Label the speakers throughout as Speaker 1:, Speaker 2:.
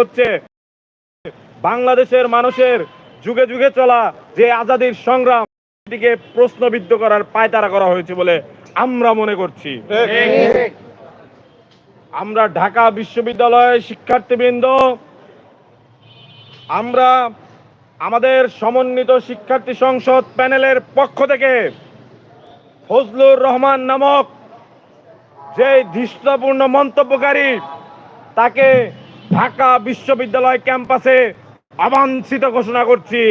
Speaker 1: হচ্ছে বাংলাদেশের মানুষের যুগে যুগে চলা যে আজাদির সংগ্রাম, এটিকে প্রশ্নবিদ্ধ করার পায়তারা করা হয়েছে বলে আমরা মনে করছি। আমরা ঢাকা বিশ্ববিদ্যালয়ের শিক্ষার্থীবৃন্দ, আমরা আমাদের সমন্বিত শিক্ষার্থী সংসদ প্যানেলের পক্ষ থেকে ফজলুর রহমান নামক যে ধৃষ্টপূর্ণ মন্তব্যকারী, তাকে ঢাকা বিশ্ববিদ্যালয় ক্যাম্পাসে অবাঞ্ছিত ঘোষণা করছি।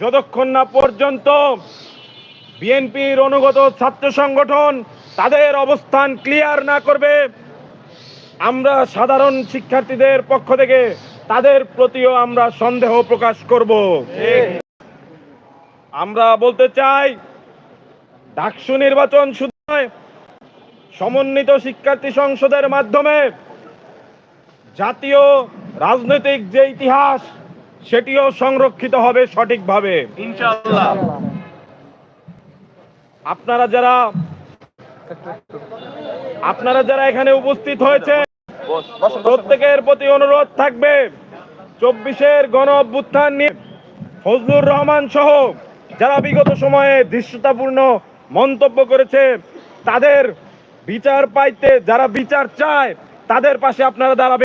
Speaker 1: যতক্ষণ না পর্যন্ত বিএনপির অনুগত ছাত্র সংগঠন তাদের অবস্থান ক্লিয়ার না করবে, আমরা সাধারণ শিক্ষার্থীদের পক্ষ থেকে তাদের প্রতিও আমরা সন্দেহ প্রকাশ করব। আমরা বলতে চাই, ডাকসু নির্বাচন শুধু সমন্বিত শিক্ষার্থী সংসদের মাধ্যমে জাতীয় রাজনৈতিক যে ইতিহাস সেটিও সংরক্ষিত হবে সঠিকভাবে।
Speaker 2: ইনশাআল্লাহ।
Speaker 1: আপনারা যারা আপনারা যারা এখানে উপস্থিত হয়েছে প্রত্যেকের প্রতি অনুরোধ থাকবে চব্বিশের গণ অভ্যুত্থান নিয়ে ফজলুর রহমান সহ যারা বিগত সময়ে দৃশ্যতাপূর্ণ মন্তব্য করেছে তাদের বিচার পাইতে যারা বিচার চায় তাদের পাশে আপনারা দাঁড়াবেন